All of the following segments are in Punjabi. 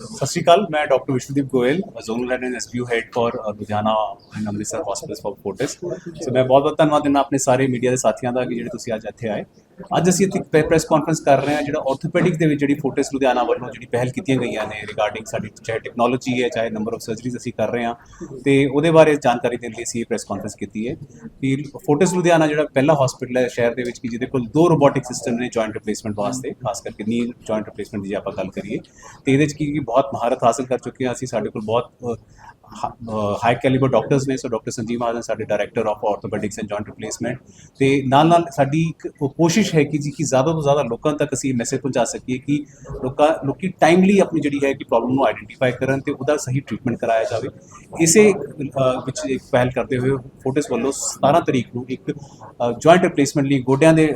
ਸਤਿ ਸ਼੍ਰੀ ਅਕਾਲ, ਮੈਂ doctor Vishavdeep Goyal zonal and SPU head for Ludhiana and Amritsar hospitals for Fortis so ਮੈਂ ਬਹੁਤ ਬਹੁਤ ਧੰਨਵਾਦ ਦਿੰਦਾ ਆਪਣੇ ਸਾਰੇ ਮੀਡੀਆ ਦੇ ਸਾਥੀਆਂ ਦਾ ਕਿ ਜਿਹੜੇ ਤੁਸੀਂ ਅੱਜ ਇੱਥੇ ਆਏ। ਅੱਜ ਅਸੀਂ ਇੱਥੇ ਪ੍ਰੈਸ ਕਾਨਫਰੰਸ ਕਰ ਰਹੇ ਹਾਂ, ਜਿਹੜਾ ਆਰਥੋਪੈਡਿਕ ਦੇ ਵਿੱਚ ਜਿਹੜੀ ਫੋਰਟਿਸ ਲੁਧਿਆਣਾ ਵੱਲੋਂ ਜਿਹੜੀ ਪਹਿਲ ਕੀਤੀਆਂ ਗਈਆਂ ਨੇ ਰਿਗਾਰਡਿੰਗ ਸਾਡੀ ਚਾਹੇ ਟੈਕਨੋਲੋਜੀ ਹੈ, ਚਾਹੇ ਨੰਬਰ ਆਫ ਸਰਜਰੀਜ਼ ਅਸੀਂ ਕਰ ਰਹੇ ਹਾਂ, ਤੇ ਉਹਦੇ ਬਾਰੇ ਜਾਣਕਾਰੀ ਦੇਣ ਲਈ ਅਸੀਂ ਇਹ ਪ੍ਰੈਸ ਕਾਨਫਰੰਸ ਕੀਤੀ ਹੈ ਕਿ ਫੋਰਟਿਸ ਲੁਧਿਆਣਾ ਜਿਹੜਾ ਪਹਿਲਾ ਹਸਪੀਟਲ ਹੈ ਸ਼ਹਿਰ ਦੇ ਵਿੱਚ ਕਿ ਜਿਹਦੇ ਕੋਲ ਦੋ ਰੋਬੋਟਿਕ ਸਿਸਟਮ ਨੇ ਜੁਆਇੰਟ ਰਿਪਲੇਸਮੈਂਟ ਵਾਸਤੇ, ਖਾਸ ਕਰਕੇ ਨੀ ਜੁਆਇੰਟ ਰਿਪਲੇਸਮੈਂਟ ਦੀ ਜੇ ਆਪਾਂ ਗੱਲ ਕਰੀਏ, ਤੇ ਇਹਦੇ ਚ ਕੀ ਕੀ ਬਹੁਤ ਮਹਾਰਤ ਹਾਸਲ ਕਰ ਚੁੱਕੇ ਹਾਂ ਅਸੀਂ, ਸਾਡੇ ਕੋਲ ਬਹੁਤ ਹਾਈ ਕੈਲੀਬਰ ਡਾਕਟਰਸ ਨੇ ਸੋ ਡਾਕਟਰ ਸੰਜੀਵ ਮਹਾਜਨ ਸਾਡੇ director of orthopaedics and joint replacement ਤੇ ਨਾਲ ਨਾਲ ਸਾਡੀ ਇੱਕ ਉਹ ਕੋਸ਼ਿਸ਼ ਹੈ ਕਿ ਜੀ ਕਿ ਜ਼ਿਆਦਾ ਤੋਂ ਜ਼ਿਆਦਾ ਲੋਕਾਂ ਤੱਕ ਅਸੀਂ ਇਹ ਮੈਸੇਜ ਪਹੁੰਚਾ ਸਕੀਏ ਕਿ ਲੋਕਾਂ ਲੋਕੀ ਟਾਈਮਲੀ ਆਪਣੀ ਜਿਹੜੀ ਹੈ ਕਿ ਪ੍ਰੋਬਲਮ ਨੂੰ ਆਈਡੈਂਟੀਫਾਈ ਕਰਨ ਤੇ ਉਹਦਾ ਸਹੀ ਟ੍ਰੀਟਮੈਂਟ ਕਰਾਇਆ ਜਾਵੇ। ਇਸੇ ਅ, ਵਿੱਚ ਇੱਕ ਪਹਿਲ ਕਰਦੇ ਹੋਏ ਫੋਰਟਿਸ ਵੱਲੋਂ 17 ਤਰੀਕ ਨੂੰ ਇੱਕ ਜੁਆਇੰਟ ਰਿਪਲੇਸਮੈਂਟ ਲਈ ਗੋਡਿਆਂ ਦੇ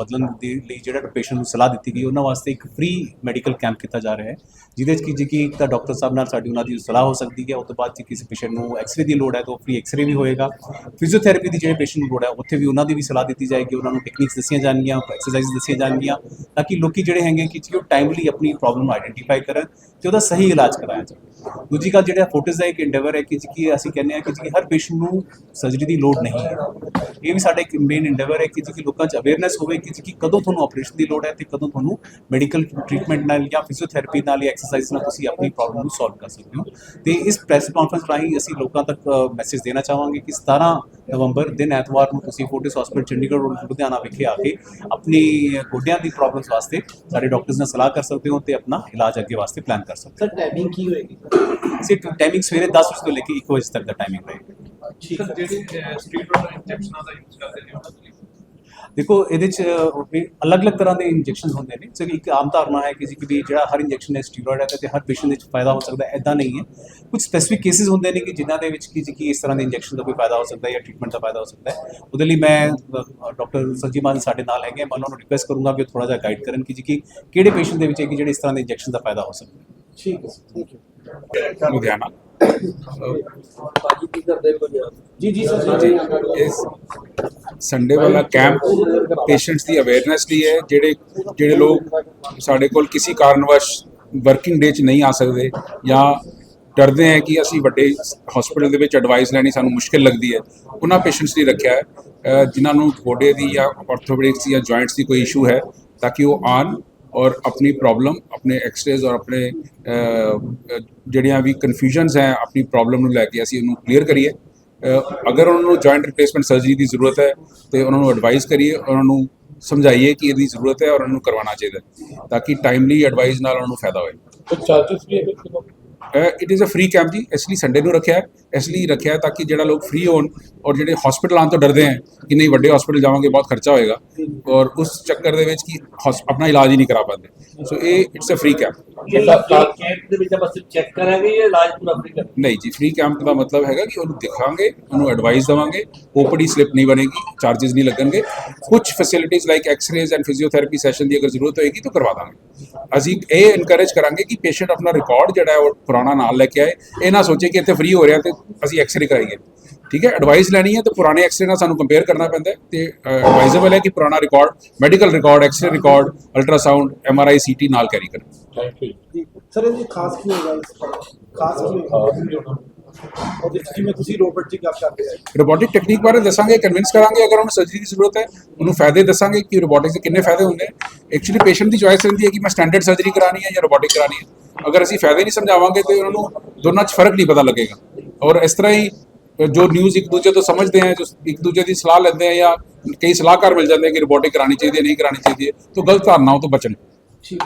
ਬਦਲਣ ਦੇ ਲਈ ਜਿਹੜਾ ਪੇਸ਼ੈਂਟ ਨੂੰ ਸਲਾਹ ਦਿੱਤੀ ਗਈ ਉਹਨਾਂ ਵਾਸਤੇ ਇੱਕ ਫ੍ਰੀ ਮੈਡੀਕਲ ਕੈਂਪ ਕੀਤਾ ਜਾ ਰਿਹਾ ਹੈ ਜਿਹਦੇ ਵਿੱਚ ਕਿ ਜੀ ਕਿ ਇੱਕ ਤਾਂ ਡਾਕਟਰ ਸਾਹਿਬ ਨਾਲ ਸਾਡੀ ਉਹਨਾਂ ਦੀ ਸਲਾਹ ਹੋ ਸਕਦੀ ਹੈ ਉਸ ਤੋਂ ਬਾਅਦ ਜੇ ਕਿਸੇ ਪੇਸ਼ੈਂਟ ਨੂੰ ਐਕਸਰੇ ਦੀ ਲੋੜ ਹੈ ਤਾਂ ਫ੍ਰੀ ਐਕਸਰੇ ਵੀ ਹੋਏਗਾ। ਫਿਜ਼ੀਓਥੈਰੇਪੀ ਦੀ ਜਿਹੜੇ ਪੇਸ਼ੈਂਟ ਨੂੰ ਲੋੜ ਹੈ ਉੱਥੇ ਵੀ ਉਹਨਾਂ ਦੀ ਵੀ ਸਲਾਹ ਦਿੱਤੀ ਜਾਏਗੀ ਉਹਨਾਂ ਨੂੰ ਟੈਕਨੀਕਸ ਦੱਸੀਆਂ ਜਾਣਗੀਆਂ। ਐਕਸਰਸਾਈਜ਼ ਦੱਸੀਆਂ ਜਾਣਗੀਆਂ ਤਾਂ ਕਿ ਲੋਕੀ ਜਿਹੜੇ ਹੈਗੇ ਕਿ ਜੀ ਉਹ ਟਾਈਮਲੀ ਆਪਣੀ ਪ੍ਰੋਬਲਮ ਆਇਡੈਂਟੀਫਾਈ ਕਰਨ ਤੇ ਉਹਦਾ ਸਹੀ ਇਲਾਜ ਕਰਾਇਆ ਜਾਵੇ। ਦੂਜੀ ਗੱਲ ਜਿਹੜਾ ਫੋਟੋਸ ਦਾ ਇੱਕ ਇੰਡੇਵਰ ਹੈ ਕਿ ਜੀ ਅਸੀਂ ਕਹਿੰਦੇ ਹਾਂ ਕਿ ਜੀ ਕਿ ਹਰ ਪੇਸ਼ੈਂਟ ਨੂੰ ਸਰਜਰੀ ਦੀ ਲੋੜ ਨਹੀਂ ਹੈ। ਇਹ ਵੀ ਸਾਡਾ ਇੱਕ ਮੇਨ ਇੰਡੇਵਰ ਹੈ ਕਿ ਜੀ ਕਿ ਲੋਕਾਂ 'ਚ ਅਵੇਅਰਨੈਸ ਹੋਵੇ ਕਿ ਜੀ ਕਿ ਕਦੋਂ ਤੁਹਾਨੂੰ ਆਪਰੇਸ਼ਨ ਦੀ ਲੋੜ ਹੈ ਤੇ ਕਦੋਂ ਤੁਹਾਨੂੰ ਮੈਡੀਕਲ ਟ੍ਰੀਟਮੈਂਟ ਨਾਲ ਜਾਂ ਫਿਜ਼ੀਓਥੈਰੇਪੀ ਨਾਲ ਜਾਂ ਐਕਸਰਸਾਈਜ਼ ਨਾਲ ਤੁਸੀਂ ਆਪਣੀ ਪ੍ਰੋਬਲਮ ਨੂੰ ਸੋਲਵ ਕਰ ਸਕਦੇ ਹੋ। ਤੇ ਇਸ ਪ੍ਰੈਸ ਕਾਨਫਰੰਸ ਰਾਹੀਂ ਅਸੀਂ ਲੋਕਾਂ ਤੱਕ ਮੈਸੇਜ ਦੇਣਾ ਚਾਹਾਂਗੇ ਕਿ 17 ਨਵੰਬਰ ਦਿਨ ਐਤਵਾਰ ਨੂੰ ਤੁਸੀਂ Fortis hospital Chandigarh road Ludhiana ਵਿਖੇ ਆ ਕੇ ਆਪਣੀ ਗੋਡਿਆਂ ਦੀ ਪ੍ਰੋਬਲਮਸ ਵਾਸਤੇ ਸਾਡੇ ਡਾਕਟਰਸ ਨਾਲ ਸਲਾਹ ਕਰ ਸਕਦੇ ਹੋ ਤੇ ਆਪਣਾ ਇਲਾਜ ਅੱਗੇ ਵਾਸਤੇ ਪਲਾਨ ਕਰ ਸਕਦੇ ਸਰ ਟਾਈਮਿੰਗ ਕੀ ਹੋਏਗੀ? ਹੋ ਸਿਰਫ ਟਾਈਮਿੰਗ ਸਵੇਰੇ 10 ਵਜੇ ਤੋਂ ਲੈ ਕੇ 1 ਵਜੇ ਤੱਕ ਦਾ ਟਾਈਮਿੰਗ ਰਹੇਗਾ ਠੀਕ ਸਰ ਜਿਹੜੀ ਸਟਰੀਟ ਵਾਲਾ ਇੰਜੈਕਸ਼ਨਾਂ ਦਾ ਯੂਜ਼ ਕਰਦੇ ਨੇ ਉਹਨਾਂ ਲਈ ਦੇਖੋ ਇਹਦੇ ਚ ਵੀ ਅਲੱਗ-ਅਲੱਗ ਤਰ੍ਹਾਂ ਦੇ ਇੰਜੈਕਸ਼ਨ ਹੁੰਦੇ ਨੇ। ਸੋ ਇੱਕ ਆਮ ਧਾਰਨਾ ਹੈ ਕਿ ਜੀ ਕਿ ਜਿਹੜਾ ਹਰ ਇੰਜੈਕਸ਼ਨ ਹੈ ਸਟੀਰੋਇਡ ਹੈ ਤੇ ਹਰ ਪੇਸ਼ੈਂਟ ਵਿੱਚ ਫਾਇਦਾ ਹੋ ਸਕਦਾ ਹੈ ਐਦਾਂ ਨਹੀਂ ਹੈ। ਕੁਝ ਸਪੈਸਿਫਿਕ ਕੇਸਿਸ ਹੁੰਦੇ ਨੇ ਕਿ ਜਿਨ੍ਹਾਂ ਦੇ ਵਿੱਚ ਕੀ ਜੀ ਕਿ ਇਸ ਤਰ੍ਹਾਂ ਦੇ ਇੰਜੈਕਸ਼ਨ ਦਾ ਕੋਈ ਫਾਇਦਾ ਹੋ ਸਕਦਾ ਹੈ ਜਾਂ ਟ੍ਰੀਟਮੈਂਟ ਦਾ ਫਾਇਦਾ ਹੋ ਸਕਦਾ ਹੈ। ਉਹਦੇ ਲਈ ਮੈਂ ਡਾਕਟਰ ਸੰਜੀਵ ਮਾਨ ਸਾਡੇ ਨਾਲ ਹੈਗੇ ਮੈਂ ਉਹਨਾਂ ਨੂੰ ਰਿਕੁਐਸਟ ਕਰੂੰਗਾ ਕਿ ਥੋੜਾ ਜਿਹਾ ਗਾਈਡ ਕਰਨ ਕਿ ਜੀ ਕਿ ਕਿਹੜੇ ਪੇਸ਼ੈਂਟ ਦੇ ਵਿੱਚ ਹੈ ਕਿ ਜਿਹੜੇ ਇਸ ਤਰ੍ਹਾਂ ਦੇ ਇੰਜੈਕਸ਼ਨ ਦਾ ਫਾਇਦਾ ਹੋ ਸਕਦਾ ਹੈ। ਠੀਕ ਹੈ ਥੈਂਕ ਯੂ ਲੁਧਿਆਣਾ। ਜੀ? ਜੀ ਸਰ ਜੀ ਇਸ ਸੰਡੇ ਵਾਲਾ ਕੈਂਪ ਪੇਸ਼ੈਂਟਸ ਦੀ ਅਵੇਅਰਨੈਸ ਲਈ ਹੈ ਜਿਹੜੇ ਜਿਹੜੇ ਲੋਕ ਸਾਡੇ ਕੋਲ ਕਿਸੇ ਕਾਰਨਵਸ਼ ਵਰਕਿੰਗ ਡੇ 'ਚ ਨਹੀਂ ਆ ਸਕਦੇ ਜਾਂ ਡਰਦੇ ਹੈ ਕਿ ਅਸੀਂ ਵੱਡੇ ਹਸਪੀਟਲ ਦੇ ਵਿੱਚ ਐਡਵਾਈਸ ਲੈਣੀ ਸਾਨੂੰ ਮੁਸ਼ਕਿਲ ਲੱਗਦੀ ਹੈ ਉਹਨਾਂ ਪੇਸ਼ੈਂਟਸ ਲਈ ਰੱਖਿਆ ਹੈ। ਜਿਨ੍ਹਾਂ ਨੂੰ ਗੋਡੇ ਦੀ ਜਾਂ ਆਰਥੋਪੈਡਿਕਸ ਜਾਂ ਜੁਆਇੰਟਸ ਦੀ ਕੋਈ ਇਸ਼ੂ ਹੈ ਤਾਂ ਕਿ ਉਹ ਆਣ ਔਰ ਆਪਣੀ ਪ੍ਰੋਬਲਮ ਆਪਣੇ ਐਕਸਰੇਜ਼ ਔਰ ਆਪਣੇ ਜਿਹੜੀਆਂ ਵੀ ਕਨਫਿਊਜ਼ਨਸ ਹੈ, ਆਪਣੀ ਪ੍ਰੋਬਲਮ ਨੂੰ ਲੈ ਕੇ ਅਸੀਂ ਉਹਨੂੰ ਕਲੀਅਰ ਕਰੀਏ। ਅਗਰ ਉਹਨਾਂ ਨੂੰ ਜੁਆਇੰਟ ਰਿਪਲੇਸਮੈਂਟ ਸਰਜਰੀ ਦੀ ਜ਼ਰੂਰਤ ਹੈ, ਤੇ ਉਹਨਾਂ ਨੂੰ ਐਡਵਾਈਸ ਕਰੀਏ, ਉਹਨਾਂ ਨੂੰ ਸਮਝਾਈਏ ਕਿ ਇਹਦੀ ਜ਼ਰੂਰਤ ਹੈ ਔਰ ਉਹਨਾਂ ਨੂੰ ਕਰਵਾਉਣਾ ਚਾਹੀਦਾ ਤਾਂ ਕਿ ਟਾਈਮਲੀ ਐਡਵਾਈਸ ਨਾਲ ਉਹਨਾਂ ਨੂੰ ਫਾਇਦਾ ਹੋਵੇ ਚਾਰजेस ਵੀ ਹੈ it is a free camp ਜੀ, ਇਸ ਲਈ ਸੰਡੇ ਨੂੰ ਰੱਖਿਆ ਇਸ ਲਈ ਰੱਖਿਆ ਤਾਂ ਕਿ ਜਿਹੜਾ ਲੋਕ ਫ੍ਰੀ ਹੋਣ ਔਰ ਜਿਹੜੇ ਹਸਪੀਟਲ ਆਉਣ ਤੋਂ ਡਰਦੇ ਹੈ ਕਿ ਨਹੀਂ ਵੱਡੇ ਹਸਪੀਟਲ ਜਾਵਾਂਗੇ, ਬਹੁਤ ਖਰਚਾ ਹੋਏਗਾ ਔਰ ਉਸ ਚੱਕਰ ਦੇ ਵਿੱਚ ਕਿ ਹੌਸ- ਆਪਣਾ ਇਲਾਜ ਹੀ ਨਹੀਂ ਕਰਾ ਪਾਉਂਦੇ। ਸੋ ਇਹ it's a free camp camp ਦੇ ਵਿੱਚ ਆਪਾਂ ਸਿਰਫ ਚੈੱਕ ਕਰਾਂਗੇ ਜਾਂ ਇਲਾਜ ਪੂਰਾ ਫ੍ਰੀ ਕਰਾਂਗੇ? ਨਹੀਂ ਜੀ ਫ੍ਰੀ ਕੈਂਪ ਦਾ ਮਤਲਬ ਹੈਗਾ ਕਿ ਉਹਨੂੰ ਦਿਖਾਵਾਂਗੇ ਉਹਨੂੰ ਐਡਵਾਈਸ ਦਵਾਂਗੇ ਓਪੀਡੀ ਸਲਿੱਪ ਨਹੀਂ ਬਣੇਗੀ ਚਾਰजेस ਨਹੀਂ ਲੱਗਣਗੇ। ਕੁਝ facilities like x-rays and physiotherapy session ਦੀ ਅਗਰ ਜ਼ਰੂਰਤ ਹੋਏਗੀ ਤਾਂ ਕਰਵਾ ਦਾਂਗੇ। ਅਸੀਂ ਇਹ ਇਨਕਰੇਜ ਕਰਾਂਗੇ ਕਿ ਪੇਸ਼ੈਂਟ ਆਪਣਾ ਰਿਕਾਰਡ ਜਿਹੜਾ ਹੈ ਉਹ ਪੁਰਾਣਾ ਨਾਲ ਲੈ ਕੇ ਆਏ। ਇਹ ਨਾ ਸੋਚੇ ਕਿ ਇੱਥੇ ਫ੍ਰੀ ਹੋ ਰਿਹਾ ਤੇ ਅਸੀਂ ਐਕਸ-ਰੇ ਕਰਾਈਏ ਠੀਕ ਹੈ? ਐਡਵਾਈਸ ਲੈਣੀ ਹੈ ਤੇ ਪੁਰਾਣੇ ਐਕਸ-ਰੇ ਨਾਲ ਸਾਨੂੰ ਕੰਪੇਅਰ ਕਰਨਾ ਪੈਂਦਾ ਹੈ ਤੇ ਐਡਵਾਈਜ਼ੇਬਲ ਹੈ ਕਿ ਪੁਰਾਣਾ record medical record x-ray record ultrasound MRI CT ਨਾਲ ਕੈਰੀ ਕਰੋ। ਥੈਂਕ ਯੂ ਸਰ ਇਹਦੀ ਖਾਸ ਕੀ ਹੋਗਾ ਇਸ ਖਾਸ ਕੀ ਹੋਗਾ ਉਹਦੇ ਵਿੱਚ ਜਿਵੇਂ ਤੁਸੀਂ ਰੋਬੋਟ ਦੀ ਗੱਲ ਕਰਦੇ ਆ। ਰੋਬੋਟਿਕ ਟੈਕਨੀਕ ਬਾਰੇ ਦੱਸਾਂਗੇ ਕਨਵਿੰਸ ਕਰਾਂਗੇ ਅਗਰ ਉਹਨੂੰ ਸਰਜਰੀ ਦੀ ਜ਼ਰੂਰਤ ਹੈ ਉਹਨੂੰ ਫਾਇਦੇ ਦੱਸਾਂਗੇ ਕਿ ਰੋਬੋਟਿਕਸ ਦੇ ਕਿੰਨੇ ਫਾਇਦੇ ਹੁੰਦੇ। ਐਕਚੁਅਲੀ ਪੇਸ਼ੈਂਟ ਦੀ ਚੋਇਸ ਰਹਿੰਦੀ ਹੈ ਕਿ ਮੈਂ ਸਟੈਂਡਰਡ ਸਰਜਰੀ ਕਰਾਣੀ ਹੈ ਜਾਂ ਰੋਬੋਟਿਕ ਕਰਾਣੀ ਹੈ। ਅਗਰ ਅਸੀਂ ਫਾਇਦੇ ਨਹੀਂ ਸਮਝਾਵਾਂਗੇ ਤੇ ਉਹਨਾਂ ਨੂੰ ਦੋਨਾਂ 'ਚ ਫ਼ਰਕ ਨਹੀਂ ਪਤਾ ਲੱਗੇਗਾ। ਔਰ ਇਸ ਤਰ੍ਹਾਂ ਹੀ ਜੋ ਨਿਊਜ਼ ਇੱਕ ਦੂਜੇ ਤੋਂ ਸਮਝਦੇ ਹੈ ਜੋ ਇੱਕ ਦੂਜੇ ਦੀ ਸਲਾਹ ਲੈਂਦੇ ਹੈ ਜਾਂ ਕਈ ਸਲਾਹਕਾਰ ਮਿਲ ਜਾਂਦੇ ਹੈ ਕਿ ਰੋਬੋਟਿਕ ਕਰਾਣੀ ਚਾਹੀਦੀ ਹੈ ਨਹੀਂ ਕਰਾਣੀ ਚਾਹੀਦੀ ਹੈ ਤਾਂ ਗਲਤ ਧਾਰਨਾਵਾਂ ਤੋਂ ਬਚਣ। ਠੀਕ ਹੈ।